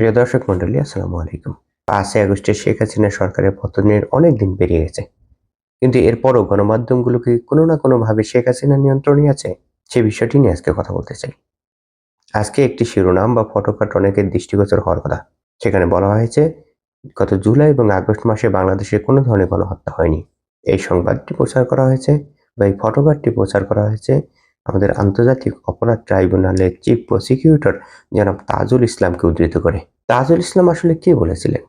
প্রিয় দর্শক মন্ডলী আসসালামু আলাইকুম। পাঁচই আগস্টে শেখ হাসিনা সরকারের পতনের অনেক দিন পেরিয়ে গেছে। কিন্তু এরপরও গণমাধ্যমগুলো কি কোনো না কোনোভাবে শেখ হাসিনা নিয়ন্ত্রণে আছে, সে বিষয়টি নিয়ে আজকে কথা বলতে চাই। আজকে একটি শিরোনাম বা ফটোকাট অনেকের দৃষ্টিগোচর হওয়ার কথা। সেখানে বলা হয়েছে, গত জুলাই এবং আগস্ট মাসে বাংলাদেশে কোনো ধরনের গণহত্যা হয়নি। এই সংবাদটি প্রচার করা হয়েছে বা এই ফটোকার্ডটি প্রচার করা হয়েছে আমাদের আন্তর্জাতিক অপরাধ ট্রাইব্যুনালের চিফ প্রসিকিউটর জনাব তাজুল ইসলামকে উদ্ধৃত করে। তাজুল ইসলাম আসলে কি বলেছিলেন?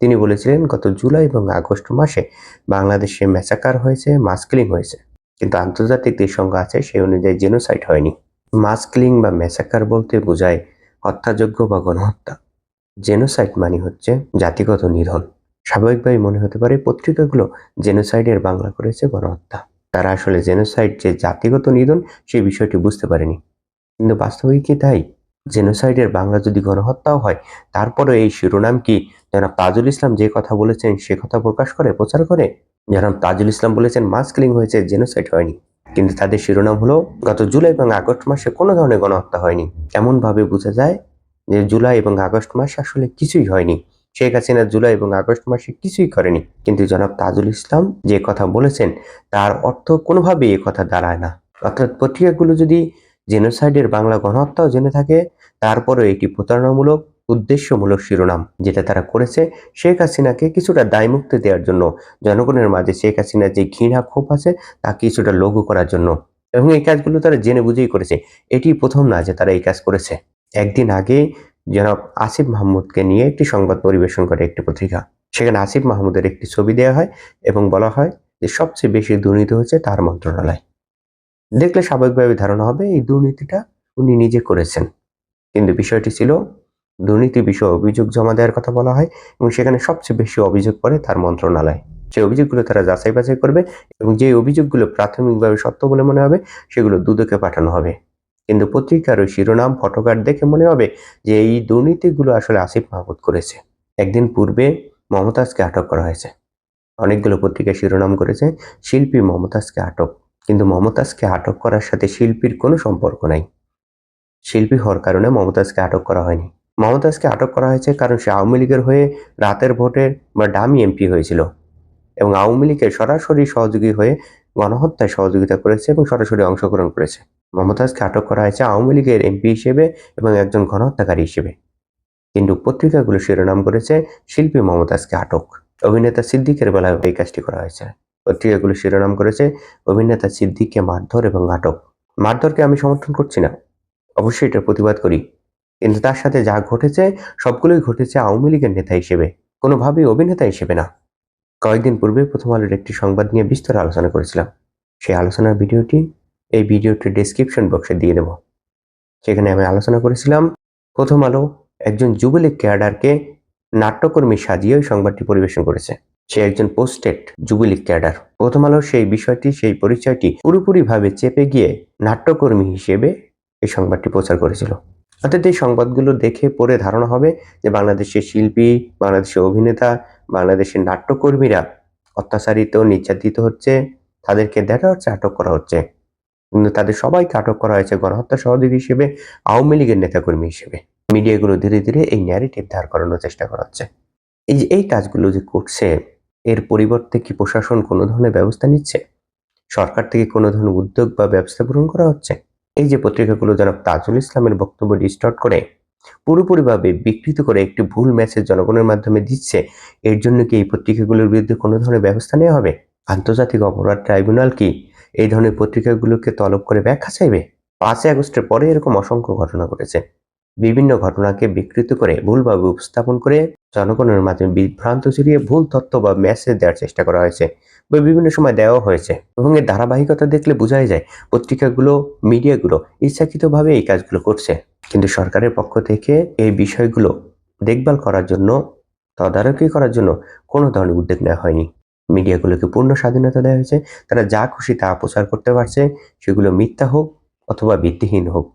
তিনি বলেছিলেন, গত জুলাই এবং আগস্ট মাসে বাংলাদেশে ম্যাচাকার হয়েছে, মাস্কলিং হয়েছে। কিন্তু আন্তর্জাতিক যে সংজ্ঞা আছে, সেই অনুযায়ী জেনোসাইড হয়নি। মাস্কলিং বা ম্যাচাকার বলতে বোঝায় হত্যাযোগ্য বা গণহত্যা। জেনোসাইড মানে হচ্ছে জাতিগত নিধন। স্বাভাবিকভাবে মনে হতে পারে, পত্রিকাগুলো জেনোসাইডের বাংলা করেছে গণহত্যা। তারা আসলে জেনোসাইড যে জাতিগত নিধন, সেই বিষয়টি বুঝতে পারেনি। কিন্তু বাস্তবে কি তাই? জেনোসাইডের বাংলা যদি গণহত্যাও হয় তারপরে এই শিরোনাম কি জনাব তাজুল ইসলাম যে কথা বলেছেন, সে কথা প্রকাশ করে, প্রচার করে? জনাব তাজুল ইসলাম বলেছেন মাস্কলিং হয়েছে জেনোসাইড হয়নি। কিন্তু তাদের শিরোনাম হলো, গত জুলাই এবং আগস্ট মাসে কোনো ধরনের গণহত্যা হয়নি। এমনভাবে বোঝা যায় যে জুলাই এবং আগস্ট মাসে আসলে কিছুই হয়নি। শেখ হাসিনা জুলাই এবং আগস্ট মাসে কিছুই করেনি। কিন্তু জনাব তাজুল ইসলাম যে কথা বলেছেন, তার অর্থ কোনোভাবেই এ কথা দাঁড়ায় না। অর্থাৎ পত্রিকাগুলো যদি জেনোসাইডের বাংলা গণহত্যাও জেনে থাকে, তারপরও এটি প্রতারণামূলক, উদ্দেশ্যমূলক শিরোনাম, যেটা তারা করেছে শেখ হাসিনাকে কিছুটা দায়মুক্তি দেওয়ার জন্য। জনগণের মাঝে শেখ হাসিনার যে ঘৃণা ক্ষোভ আছে, তা কিছুটা লঘু করার জন্য। এবং এই কাজগুলো তারা জেনে বুঝেই করেছে। এটি প্রথম না যে তারা এই কাজ করেছে। একদিন আগে জনাব আসিফ মাহমুদকে নিয়ে একটি সংবাদ পরিবেশন করে একটি পত্রিকা। সেখানে আসিফ মাহমুদের একটি ছবি দেওয়া হয় এবং বলা হয় যে সবচেয়ে বেশি দুর্নীতি হচ্ছে তার মন্ত্রণালয়। দেখলে স্বাভাবিকভাবে ধারণা হবে এই দুর্নীতিটা উনি নিজে করেছেন। কিন্তু বিষয়টি ছিল দুর্নীতি বিষয়ে অভিযোগ জমা দেওয়ার কথা বলা হয় এবং সেখানে সবচেয়ে বেশি অভিযোগ পড়ে তার মন্ত্রণালয়। সেই অভিযোগগুলো তারা যাচাই বাছাই করবে এবং যে অভিযোগগুলো প্রাথমিকভাবে সত্য বলে মনে হবে সেগুলো দুদকে পাঠানো হবে। কিন্তু পত্রিকার ওই শিরোনাম ফটোকার্ড দেখে মনে হবে যে এই দুর্নীতিগুলো আসলে আসিফ মাহমুদ করেছে। একদিন পূর্বে মমতাজকে আটক করা হয়েছে। অনেকগুলো পত্রিকা শিরোনাম করেছে, শিল্পী মমতাজকে আটক। কিন্তু মমতাজকে আটক করার সাথে শিল্পীর কোনো সম্পর্ক নাই। শিল্পী হওয়ার কারণে মমতাজকে আটক করা হয়নি। মমতাজকে আটক করা হয়েছে কারণ সে আওয়ামী লীগের হয়ে রাতের ভোটের বা ডামি এমপি হয়েছিল এবং আওয়ামী লীগের সরাসরি সহযোগী হয়ে গণহত্যায় সহযোগিতা করেছে এবং সরাসরি অংশগ্রহণ করেছে। মমতাজকে আটক করা হয়েছে আওয়ামী লীগের এমপি হিসেবে এবং একজন গণহত্যাকারী হিসেবে। কিন্তু পত্রিকাগুলো শিরোনাম করেছে শিল্পী মমতাজকে আটক। অভিনেতা সিদ্দিকের বেলায় এই কাজটি করা হয়েছে। পত্রিকাগুলো শিরোনাম করেছে অভিনেতা সিদ্দিককে মারধর এবং আটক। মারধরকে আমি সমর্থন করছি না। অবশ্যই এটার প্রতিবাদ করি। কিন্তু তার সাথে যা ঘটেছে, সবগুলোই ঘটেছে আওয়ামী লীগের নেতা হিসেবে। কোনোভাবেই অভিনেতা হিসেবে না। কয়েকদিন পূর্বে প্রথম আলোর একটি সংবাদ নিয়ে বিস্তর আলোচনা করেছিলাম। সেই আলোচনার ভিডিওটি এই ভিডিওটির ডেসক্রিপশন বক্সে দিয়ে দেব। সেখানে আমি আলোচনা করেছিলাম, প্রথম আলো একজন যুবলীগ ক্যাডারকে নাট্যকর্মী সাজিয়ে সংবাদটি পরিবেশন করেছে। সে একজন পোস্টেড যুবলীগ ক্যাডার। প্রথম আলো সেই বিষয়টি, সেই পরিচয়টি পুরোপুরিভাবে চেপে গিয়ে নাট্যকর্মী হিসেবে এই সংবাদটি প্রচার করেছিল। অর্থাৎ এই সংবাদগুলো দেখে পড়ে ধারণা হবে যে বাংলাদেশের শিল্পী, বাংলাদেশের অভিনেতা, বাংলাদেশের নাট্যকর্মীরা অত্যাচারিত, নির্যাতিত হচ্ছে, তাদেরকে দেখা হচ্ছে আটক করা হচ্ছে। তাদের সবাইকে আটক করা হয়েছে গণহত্যা সহযোগী হিসেবে, আওয়ামী লীগের নেতাকর্মী হিসেবে। মিডিয়াগুলো ধীরে ধীরে এই ন্যারেটিভ ধার করানোর চেষ্টা করা হচ্ছে এই যে, এই কাজগুলো যে করছে, এর পরিবর্তে কি প্রশাসন কোনো ধরনের ব্যবস্থা নিচ্ছে? সরকার থেকে কোনো ধরনের উদ্যোগ বা ব্যবস্থা গ্রহণ করা হচ্ছে? এই যে পত্রিকাগুলো জনাব তাজুল ইসলামের বক্তব্য ডিস্টর্ট করে, পুরোপুরিভাবে বিকৃত করে একটি ভুল মেসেজ জনগণের মাধ্যমে দিচ্ছে, এর জন্য কি এই পত্রিকাগুলোর বিরুদ্ধে কোনো ধরনের ব্যবস্থা নেওয়া হবে? আন্তর্জাতিক অপরাধ ট্রাইব্যুনাল কি এই ধরনের পত্রিকাগুলোকে তলব করে ব্যাখ্যা চাইবে? পাঁচই আগস্টের পরে এরকম অসংখ্য ঘটনা ঘটেছে। বিভিন্ন ঘটনাকে বিকৃত করে, ভুলভাবে উপস্থাপন করে জনগণের মাধ্যমে বিভ্রান্ত ছড়িয়ে ভুল তথ্য বা মেসেজ দেওয়ার চেষ্টা করা হয়েছে বা বিভিন্ন সময় দেওয়া হয়েছে। এবং এর ধারাবাহিকতা দেখলে বোঝাই যায় পত্রিকাগুলো, মিডিয়াগুলো ইচ্ছাকৃতভাবে এই কাজগুলো করছে। কিন্তু সরকারের পক্ষ থেকে এই বিষয়গুলো দেখভাল করার জন্য, তদারকি করার জন্য কোনো ধরনের উদ্যোগ নেওয়া হয়নি। মিডিয়াগুলোকে পূর্ণ স্বাধীনতা দেওয়া হয়েছে। তারা যা খুশি তা প্রচার করতে পারছে, সেগুলো মিথ্যা হোক অথবা ভিত্তিহীন হোক।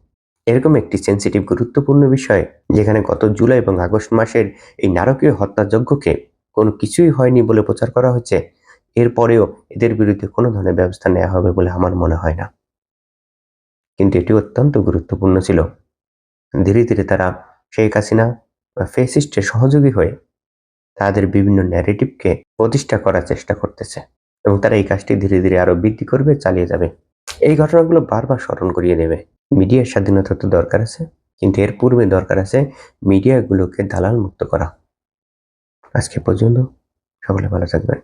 এরকম একটি সেন্সিটিভ গুরুত্বপূর্ণ বিষয় যেখানে গত জুলাই এবং আগস্ট মাসের এই নারকীয় হত্যাযজ্ঞকে কোনো কিছুই হয়নি বলে প্রচার করা হচ্ছে, এরপরেও এদের বিরুদ্ধে কোনো ধরনের ব্যবস্থা নেওয়া হবে বলে আমার মনে হয় না। কিন্তু এটি অত্যন্ত গুরুত্বপূর্ণ ছিল। ধীরে ধীরে তারা শেখ হাসিনা বা ফেসিস্টের সহযোগী হয়ে তাদের বিভিন্ন ন্যারেটিভকে প্রতিষ্ঠা করার চেষ্টা করতেছে এবং তারা এই কাজটি ধীরে ধীরে আরও বৃদ্ধি করবে, চালিয়ে যাবে। এই ঘটনাগুলো বারবার স্মরণ করিয়ে দেবে। মিডিয়ার স্বাধীনতা তো দরকার আছে, কিন্তু এর পূর্বে দরকার আছে মিডিয়াগুলোকে দালাল মুক্ত করা। আজকে পর্যন্ত সকলে ভালো থাকবেন।